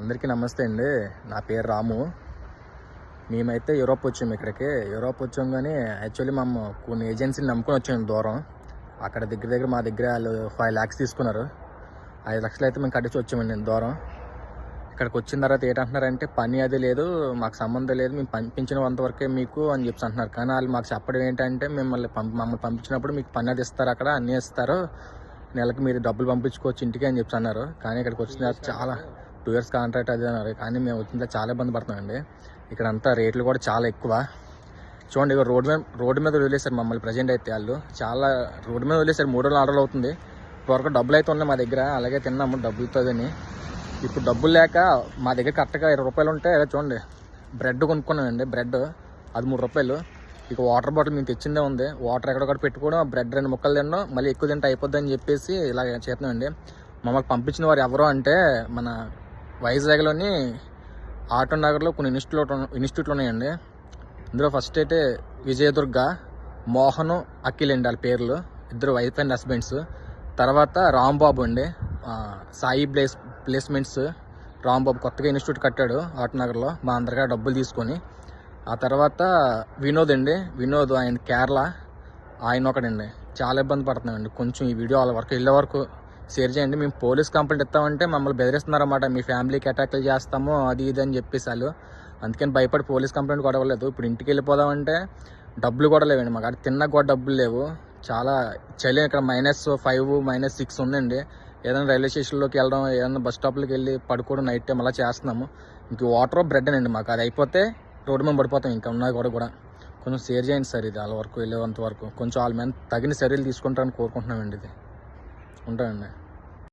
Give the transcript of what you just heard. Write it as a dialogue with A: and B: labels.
A: అందరికీ నమస్తే అండి. నా పేరు రాము. మేమైతే యూరోప్ వచ్చాము ఇక్కడికి. యూరోప్ వచ్చాం కానీ యాక్చువల్లీ మేము కొన్ని ఏజెన్సీని నమ్ముకొని వచ్చాము దూరం. అక్కడ దగ్గర దగ్గర మా దగ్గర వాళ్ళు ఫైవ్ ల్యాక్స్ తీసుకున్నారు. ఐదు లక్షలు అయితే మేము కట్టించి వచ్చామండి దూరం. ఇక్కడికి వచ్చిన తర్వాత ఏంటంటున్నారంటే పని అది లేదు మాకు సంబంధం లేదు మేము పంపించినంత వరకే మీకు అని చెప్పి అంటున్నారు. కానీ వాళ్ళు మాకు చెప్పడం ఏంటంటే మిమ్మల్ని పంపి మమ్మల్ని పంపించినప్పుడు మీకు పని అది ఇస్తారు అక్కడ అన్నీ ఇస్తారు. నెలకు మీరు డబ్బులు పంపించుకోవచ్చు ఇంటికి అని చెప్పి అన్నారు. కానీ ఇక్కడికి వచ్చిన తర్వాత చాలా టూ ఇయర్స్ కాంట్రాక్ట్ అది అన్నారు. కానీ మేము వచ్చిన చాలా ఇబ్బంది పడుతున్నామండి. ఇక్కడ అంతా రేట్లు కూడా చాలా ఎక్కువ. చూడండి ఇక రోడ్డు మీద రోడ్డు మీద వదిలేశారు మమ్మల్ని ప్రజెంట్ అయితే వాళ్ళు. చాలా రోడ్డు మీద వదిలేశారు. మూడు రోజులు ఆర్డర్లు అవుతుంది. ఇప్పటివరకు డబ్బులు అయితే ఉన్నాయి మా దగ్గర. అలాగే తిన్నాము డబ్బులతోని ఇప్పుడు డబ్బులు లేక మా దగ్గర కరెక్ట్గా ఇరవై రూపాయలు ఉంటే చూడండి బ్రెడ్ కొనుక్కున్నామండి బ్రెడ్. అది మూడు రూపాయలు. ఇక వాటర్ బాటిల్ మేము తెచ్చిందే ఉంది. వాటర్ ఎక్కడొక్కడ పెట్టుకోవడం బ్రెడ్ రెండు ముక్కలు తినడం మళ్ళీ ఎక్కువ తింటే అయిపోద్ది అని చెప్పేసి ఇలా చేస్తున్నామండి. మమ్మల్ని పంపించిన వారు ఎవరు అంటే మన వైజాగ్లోని ఆటో నగర్లో కొన్ని ఇన్స్టిట్యూట్ ఇన్స్టిట్యూట్లు ఉన్నాయండి. ఇందులో ఫస్ట్ అయితే విజయదుర్గ మోహన్ అఖిల్ అండి వాళ్ళ పేర్లు. ఇద్దరు వైఫ్ అండ్ హస్బెండ్స్. తర్వాత రాంబాబు అండి. Sai place placements. రాంబాబు కొత్తగా ఇన్స్టిట్యూట్ కట్టాడు ఆటనగర్లో మా అందరిగా డబ్బులు తీసుకొని. ఆ తర్వాత వినోద్ అండి. వినోద్ ఆయన కేరళ. ఆయన ఒకడండి. చాలా ఇబ్బంది పడుతున్నామండి కొంచెం ఈ వీడియో వాళ్ళ వరకు వెళ్ళే వరకు షేర్ చేయండి. మేము పోలీస్ కంప్లైంట్ ఇస్తామంటే మమ్మల్ని బెదిరిస్తున్నారన్నమాట. మీ ఫ్యామిలీకి అటాక్లు చేస్తాము అది ఇది అని చెప్పేసి వాళ్ళు. అందుకని భయపడి పోలీస్ కంప్లైంట్ కూడా ఇవ్వలేదు ఇప్పుడు ఇంటికి వెళ్ళిపోదామంటే డబ్బులు కూడా లేవండి మాకు. అక్కడ తిన్నా కూడా డబ్బులు లేవు. చాలా చలి ఇక్కడ మైనస్ ఫైవ్ మైనస్ సిక్స్ ఉందండి. ఏదైనా రైల్వే స్టేషన్లోకి వెళ్ళడం ఏదైనా బస్ స్టాప్లోకి వెళ్ళి పడుకోవడం నైట్ టైం అలా చేస్తున్నాము. ఇంక వాటర్ బ్రెడ్ అండి మాకు. అది అయిపోతే రోడ్డు మీద పడిపోతాం ఇంకా ఉన్నాయి కూడా కూడా. కొంచెం షేర్ చేయండి సార్ ఇది వాళ్ళ వరకు వెళ్ళేంత వరకు. కొంచెం వాళ్ళ మీద తగిన చర్యలు తీసుకుంటారని కోరుకుంటున్నామండి ఇది. பண்ணுறேன்